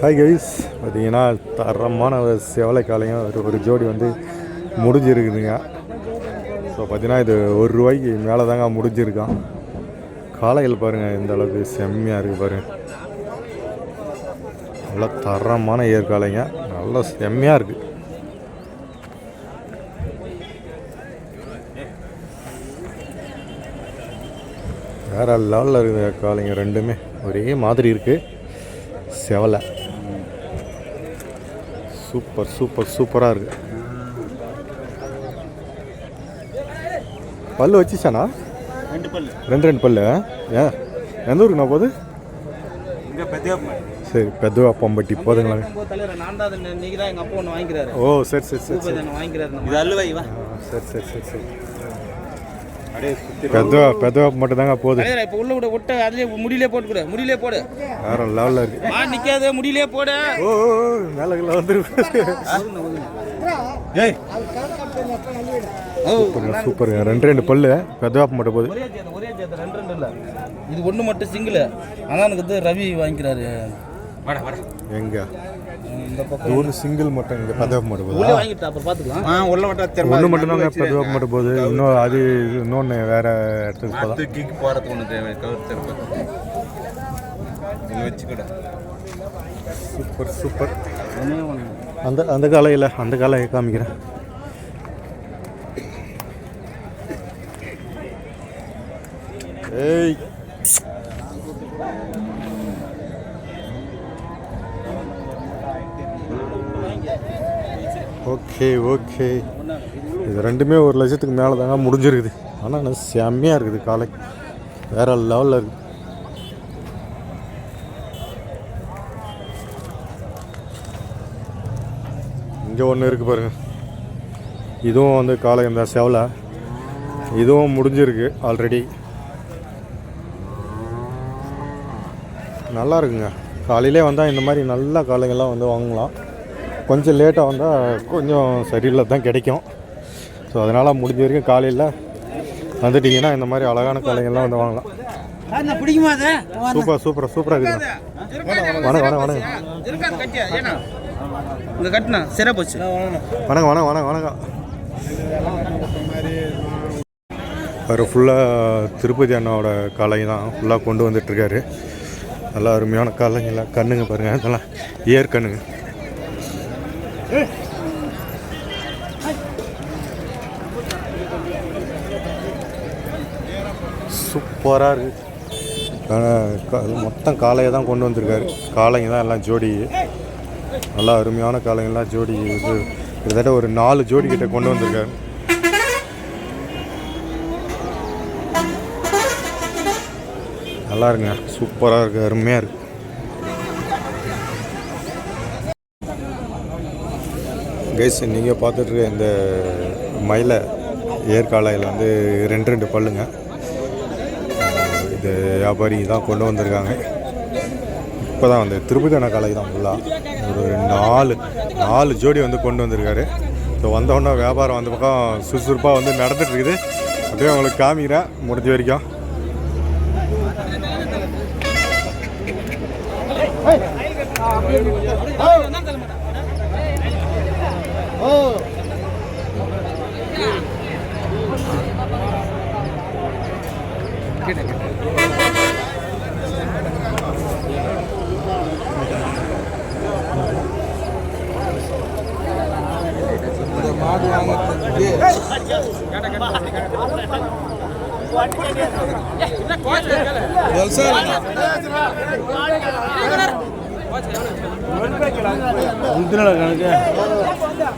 Hi guys பார்த்தீங்கன்னா தரமான ஒரு செவலை ஒரு ஒரு ஜோடி வந்து முடிஞ்சிருக்குதுங்க. ஸோ பார்த்தீங்கன்னா இது ஒரு ரூபாய்க்கு மேலே தாங்க முடிஞ்சிருக்கான். காலையில் பாருங்கள் இந்த அளவுக்கு செம்மையாக இருக்குது பாருங்கள் நல்லா தரமான ஏற்காலைங்க. நல்லா செம்மையாக இருக்குது வேற லெவலில் இருக்குது காளைங்க ரெண்டுமே ஒரே மாதிரி இருக்குது செவலை. சூப்பர் சூப்பர் சூப்பராக இருக்கு. பல்லு வச்சுச்சானா ரெண்டு பல்லு. ரெண்டு ரெண்டு பல்லு ஏன் எந்த ஊருக்குண்ணா போகுது? சரி பெதுவா பம்பட்டி போதுங்களா? ஓ சரி சரி சரி சரி சரி சரி சரி. பெதுவா பெதுவா மட்டும் தாங்க போகுது. இப்போ உள்ள விட விட்ட அதுலயே முடியிலே போட்டு கொடு முடியிலே போடு. வேற லெவலில் இருக்கு. மா நிக்காத முடியிலே போடு. ஓ மேலே வந்துருக்கு ஏய். சூப்பருங்க சூப்பருங்க. ரெண்டு ரெண்டு பல்லு பெதுவாப்பு மட்டும் போகுது. ஒரே ஜேத்த ஒரே ஜேத்த ரெண்டு ரெண்டு இல்ல. இது ஒண்ணு மட்டும் சிங்கிள் அதான் எனக்கு வந்து ரவி வாங்கிக்கிறாரு. எங்க? ஒரு சிங்கிள் மட்டும் இங்கே பெதுவாப்பு மட்டும் போகுது உள்ளே வாங்கிட்டா அப்புறம் பாத்துக்கலாம் உள்ள மட்டும் தாங்க பெதுவாப்பு மட்டும் போகுது. இன்னும் அது இன்னொன்று வேற இடத்துக்கு போறது தேவை கவர் வச்சுக்கூட. Super super. ஒண்ணே ஒண்ணு அந்த அந்த காலையில் அந்த காலையை காமிக்கிறேன். ஏய். Okay okay. இது ரெண்டுமே ஒரு லட்சத்துக்கு மேலே தாங்க முடிஞ்சிருக்குது ஆனால் செம்மையாக இருக்குது காலை. வேறு லெவலில் இருக்குது இங்கே ஒன்று இருக்குது பாருங்க. இதுவும் வந்து காலை இந்த செவலை. இதுவும் முடிஞ்சிருக்கு ஆல்ரெடி நல்லா இருக்குங்க. காலையிலே வந்தால் இந்த மாதிரி நல்ல காலைகள்லாம் வந்து வாங்கலாம். கொஞ்சம் லேட்டாக வந்தால் கொஞ்சம் சரியில்லை தான் கிடைக்கும். ஸோ அதனால் முடிஞ்ச வரைக்கும் காலையில் வந்துட்டிங்கன்னா இந்த மாதிரி அழகான காலைகள்லாம் வந்து வாங்கலாம். சூப்பர் சூப்பர் சூப்பராக இருக்குது. வணக்கம் வணக்கம் வணக்கம். கட்டினா வணக்கம் வணக்கம் வணக்கம் வணக்கம். அவர் ஃபுல்லாக திருப்பதி அண்ணாவோட காலை தான். ஃபுல்லாக கொண்டு வந்துட்டுருக்காரு நல்லா அருமையான காலைங்களா கண்ணுங்க பாருங்கள் அதெல்லாம். ஏர் கண்ணுங்க. சூப்பராக இருக்குது மொத்தம் காளையை தான் கொண்டு வந்திருக்காரு. காளைங்க தான் எல்லாம் ஜோடி. நல்லா அருமையான காளைங்கெல்லாம் ஜோடி. இது கிட்டத்தட்ட ஒரு நாலு ஜோடி கிட்ட கொண்டு வந்திருக்காரு. நல்லா இருங்க சூப்பராக இருக்குது அருமையாக இருக்குது கைஸ் நீங்கள் பார்த்துட்ருக்க இந்த மயிலை ஏற்காலையில் வந்து ரெண்டு ரெண்டு பல்லுங்க இது வியாபாரி தான் கொண்டு வந்திருக்காங்க இப்போ தான் வந்து திருப்பதியான காலை தான் ஃபுல்லாக ஒரு நாலு நாலு ஜோடி வந்து கொண்டு வந்திருக்காரு ஸோ வந்தோடனே வியாபாரம் வந்த பக்கம் சுறுசுறுப்பாக வந்து நடந்துட்டு இருக்குது அப்படியே உங்களுக்கு காமிக்கிறேன் முடிஞ்ச வரைக்கும் மாடு வாங்கிறதுக்கு கணக்கு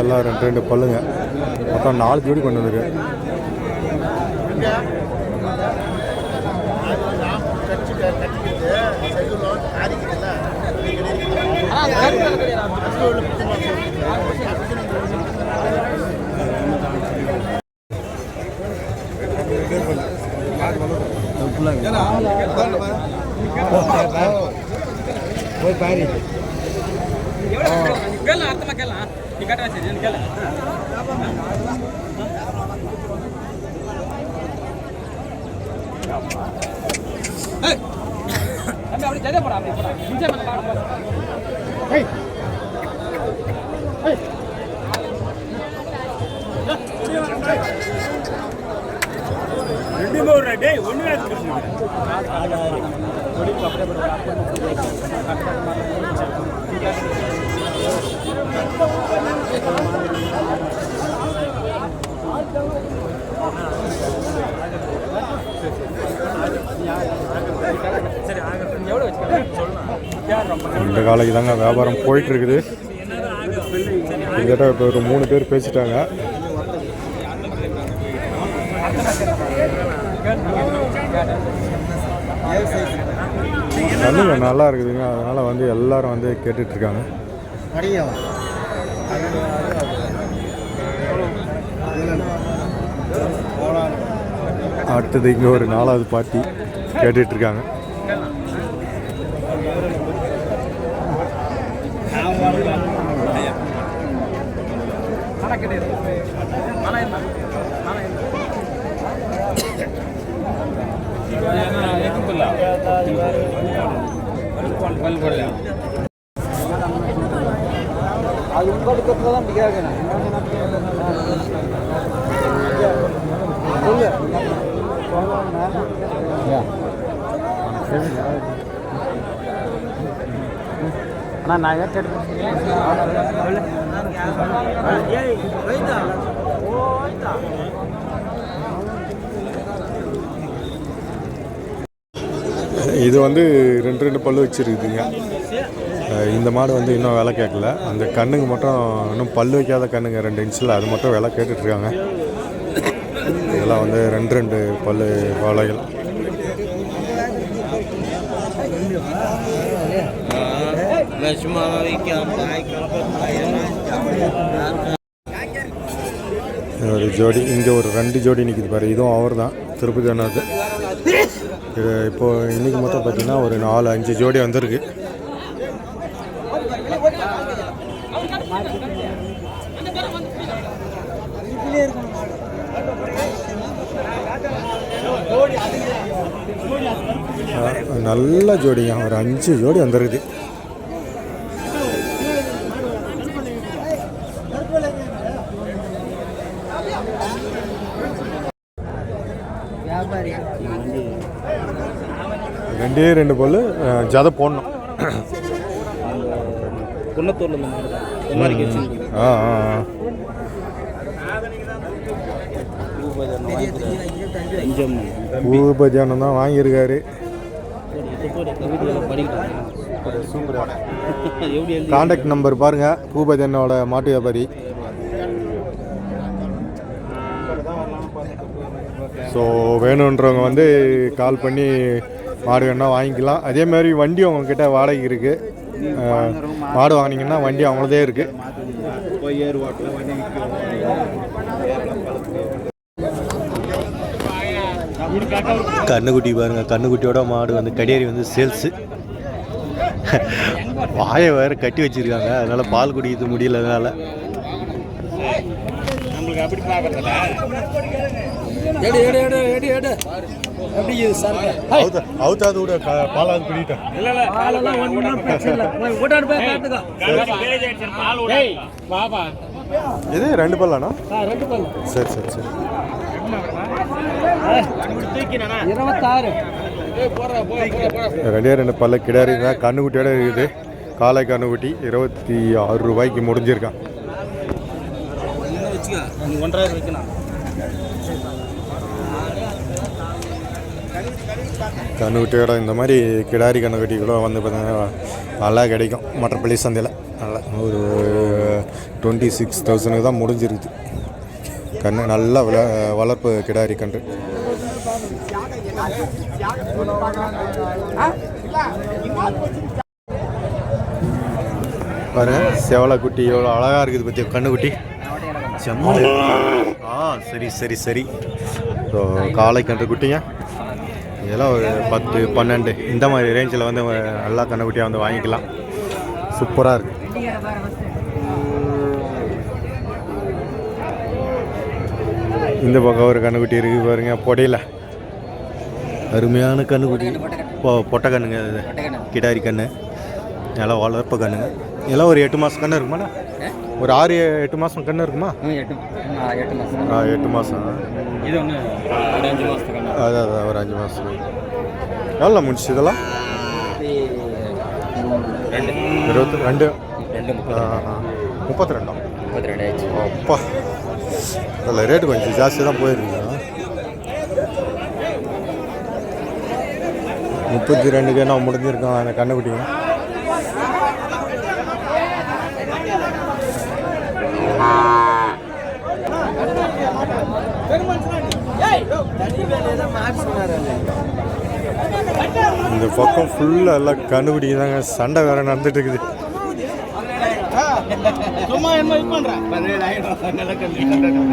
எல்லாம் ரெண்டு ரெண்டு பல்லுங்க. மொத்தம் நாலு ஜோடி கொண்டு வந்திருக்கு. அப்படி ஜெய போடா அப்படி போடா. நிஜ ஒன்று இந்த காலைக்கு தாங்க வியாபாரம் போயிட்டு இருக்குது கிட்டத்தட்ட இப்போ ஒரு மூணு பேர் பேசிட்டாங்க. நல்ல நல்லா இருக்குதுங்க. அதனால் வந்து எல்லாரும் வந்து கேட்டுட்ருக்காங்க. இருக்காங்க அடுத்தது இங்கே ஒரு நாலாவது பார்ட்டி கேட்டுட்டு இருக்காங்க அது உங்களுக்கு தான் சொல்லு. அண்ணா நான் ஏற்று இது வந்து ரெண்டு ரெண்டு பல்லு வச்சுருக்குதுங்க. இந்த மாடு வந்து இன்னும் விலை கேட்கல. அந்த கண்ணுங்க மட்டும் இன்னும் பல்லு வைக்காத கண்ணுங்க ரெண்டு இன்ச்சில் அது மட்டும் விலை கேட்டுட்ருக்காங்க. இதெல்லாம் வந்து ரெண்டு ரெண்டு பல்லு வாழைகள். ஒரு ஜோடி இங்கே ஒரு ரெண்டு ஜோடி நிற்கிது பாரு. இதுவும் அவர் தான். திருப்பதி அண்ணாது இது இன்றைக்கி இன்னைக்கு மொத்தம் பார்த்தீங்கன்னா ஒரு நாலு அஞ்சு ஜோடி வந்திருக்கு. நல்ல ஜோடிங்க. ஒரு அஞ்சு ஜோடி வந்திருக்குது. ரெண்டே ரெண்டு அஹ் ஜதை போடணும். குன்னத்தூர்ல இந்த மாதிரி தான் இந்த மாதிரி ஆ ஆ ஆ. தான் வாங்கியிருக்காரு. கான்டாக்ட் காண்டாக்ட் நம்பர் பாருங்க பூபஜனோட மாட்டு வியாபாரி. ஸோ வேணுன்றவங்க வந்து கால் பண்ணி மாடு வேணா வாங்கிக்கலாம். அதே மாதிரி வண்டி உங்ககிட்ட வாடகைக்கு இருக்குது மாடு வாங்கினீங்கன்னா வண்டி அவங்களதே இருக்கு. கண்ணுக்குட்டி பாருங்க கண்ணுக்குட்டியோட மாடு வந்து கடியேறி வந்து சேல்ஸு. வாயை வேற கட்டி வச்சிருக்காங்க அதனால பால் குடிக்கிறது முடியல அதனால. எடு எடு எடு எடு எடு. எப்படி இது சார்? அவுத்த அவுத்தாது கூட பாலெல்லாம் ஒன்றும் பிரச்சனை இல்லை. போய் ஓட்டாடு போய் காட்டுக்கோ ஏய் பாபா இது ரெண்டு பல்லாண்ணா ஆ ரெண்டு சரி சரி சரி. இருபத்தாறு. ரெண்டே ரெண்டு பல்ல கிடாரி தான் கண்ணுக்குட்டியோட இருக்குது. காலை கண்ணுக்குட்டி இருபத்தி ஆறு ரூபாய்க்கு முடிஞ்சிருக்கான். ஒன்றாயிரம் வைக்கணும் கண்ணுக்குட்டியோட இந்த மாதிரி கிடாரி கண்ணுக்குட்டி கூட வந்து பார்த்தீங்கன்னா நல்லா கிடைக்கும். மற்றப்பள்ளி சந்தையில். நல்லா ஒரு டுவெண்ட்டி சிக்ஸ் தௌசண்ட்க்கு தான் முடிஞ்சிருக்குது கன்று நல்ல விள வளர்ப்பு கிடாரி கன்று. பாருங்க செவலை குட்டி எவ்வளோ அழகாக இருக்குது பற்றி கண்ணுக்குட்டி. செம்ம ஆ சரி சரி சரி. ஸோ காலை கன்று குட்டிங்க இதெல்லாம் ஒரு பத்து பன்னெண்டு. இந்த மாதிரி ரேஞ்சில் வந்து நல்லா கண்ணுக்குட்டியாக வந்து வாங்கிக்கலாம். சூப்பராக இருக்குது இந்த பக்கம் ஒரு கண்ணுக்குட்டி இருக்குது பாருங்க பொடையில். அருமையான கண்ணுக்குட்டி பொ பொட்டை கண்ணுங்க கிடாரி கண்ணு. நல்லா வளர்ப்பு கண்ணுங்க. இதெல்லாம் ஒரு எட்டு மாதம் கண்ணு இருக்குமாண்ணா? ஒரு ஆறு எட்டு மாதம் கண்ணு இருக்குமா? எட்டு எட்டு மாதம் ஆ எட்டு மாதம் இது ஒன்று ஒரு அஞ்சு மாதத்துக்கு அதான் அதான் ஒரு அஞ்சு மாதம் எவ்வளோ முடிச்சு இதெல்லாம்? ரெண்டு. இருபத்தி ரெண்டு? ரெண்டு. முப்பத்தி ரெண்டாம் முப்பத்தி ரெண்டு அப்பா. அதில் ரேட்டு கொஞ்சம் ஜாஸ்தி தான் போயிருக்குங்க முப்பத்தி ரெண்டுக்கு என்ன முடிஞ்சிருக்கோம் அந்த கண்ணுக்குட்டிங்க இந்த பக்கம் ஃபுல்லாக எல்லாம் கண்டுபிடி தாங்க சண்டை வேற நடந்துட்டு இருக்குது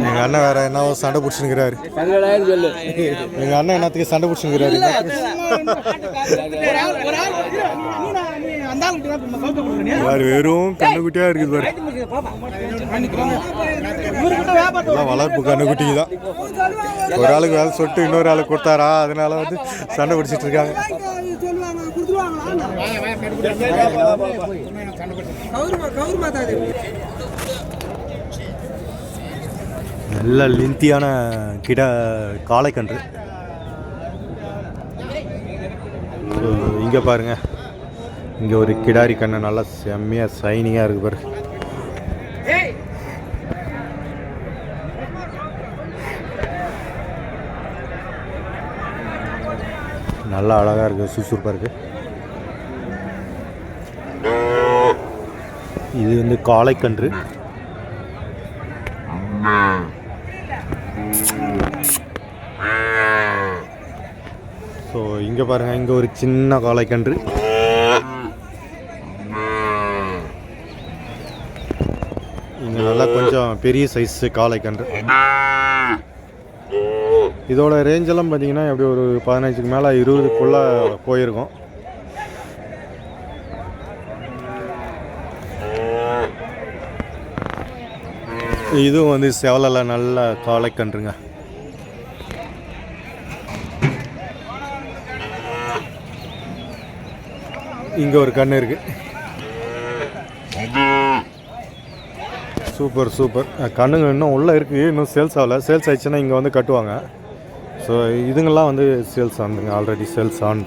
எங்க அண்ணன் வேற என்ன சண்டை பிடிச்சிருக்கிறாரு எங்க அண்ணன் என்னத்துக்கு சண்டை பிடிச்சிருக்கிறாரு வேறு வெறும் கண்ணுக்குட்டியாக இருக்குது பாரு. எல்லாம் வளர்ப்பு கண்ணுக்குட்டி தான். ஒரு ஆளுக்கு வேலை சொட்டு இன்னொரு ஆளுக்கு கொடுத்தாரா? அதனால வந்து சண்டை பிடிச்சிட்டு இருக்காங்க. நல்ல லிந்தியான கிட காளைக்கன்று. இங்கே பாருங்க. இங்கே ஒரு கிடாரி கண்ணை நல்லா செம்மையாக சைனிங்காக இருக்கு பாரு. நல்லா அழகாக இருக்குது சுறுசுறுப்பாக இருக்குது இது வந்து காளைக்கன்று. ஸோ இங்கே பாருங்கள் இங்கே ஒரு சின்ன காளைக்கன்று. இங்கே நல்லா கொஞ்சம் பெரிய சைஸ்ஸு காலை கன்று. இதோட ரேஞ்செல்லாம் பார்த்தீங்கன்னா எப்படி ஒரு பதினஞ்சுக்கு மேலே இருபதுக்குள்ளே போயிருக்கும். இதுவும் வந்து செவலில் நல்ல காளைக்கன்றுங்க இங்கே ஒரு கண் இருக்கு. Super super. கண்ணுங்க இன்னும் உள்ளே இருக்குது இன்னும் சேல்ஸ் ஆகல. சேல்ஸ் ஆயிடுச்சுன்னா இங்கே வந்து கட்டுவாங்க. ஸோ இதுங்கெல்லாம் வந்து சேல்ஸ் ஆனதுங்க. Already sales on